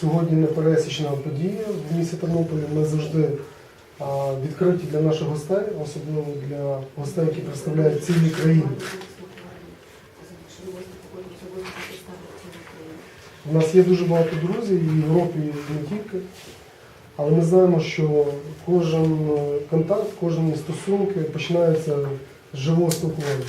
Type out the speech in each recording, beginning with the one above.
Сьогодні непересічна подія в місті Тернополі. Ми завжди відкриті для наших гостей, особливо для гостей, які представляють цілі країни. У нас є дуже багато друзів і в Європі і не тільки. Але ми знаємо, що кожен контакт, кожні стосунки починаються з живого спілкування.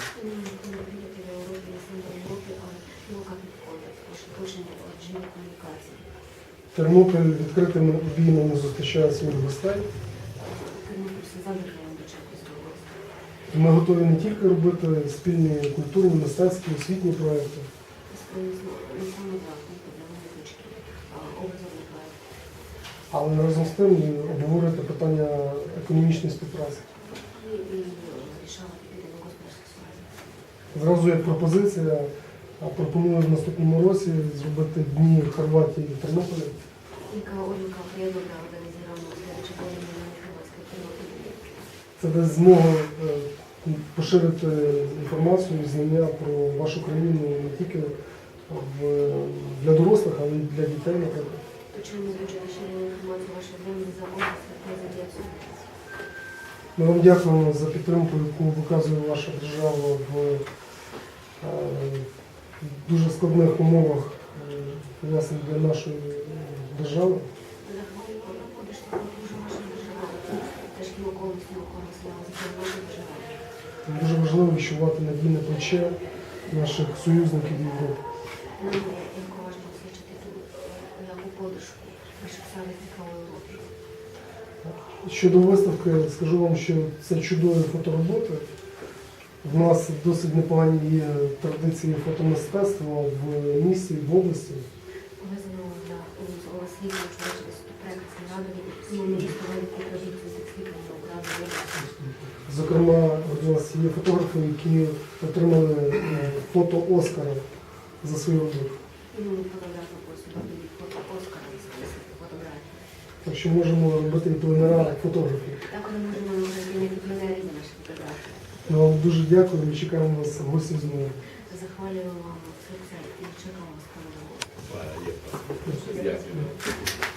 Тернопіль відкритими обіймами зустрічає своїх гостей. Ми готові не тільки робити спільні культурні, мистецькі, освітні проекти, але разом з тим обговорити питання економічної співпраці. Зразу як пропозиція а, пропоную в наступному році зробити дні в Хорватії і Тернополі. Це дасть змогу е, поширити інформацію і знання про вашу країну не тільки в, для дорослих, але й для дітей, наприклад. Ми дуже інформацію вашої за область? Ми вам дякуємо за підтримку, яку виказує ваша держава в е, дуже складних умовах е, власне, для нашої держави. Дуже важливо відчувати надійне плече наших союзників в Європі. Нам є яку важливо яку подушку наших союзників у Щодо виставки, скажу вам, що це чудові фотороботи. В нас досить непогані є традиції фотомистецтва в місті, в області. Повезено для освітлення, що. Зокрема, у нас є фотографи, які отримали е, фото Оскара за свою роботу. Іменно фотографію просто фото Оскара і фотографії. Так що можемо робити і пленера фотографів. Так ми можемо робити пленері за наші фотографії. Ми вам дуже дякую і чекаємо вас в гості знову. Захвалюємо серце і чекаємо вас. Дякую.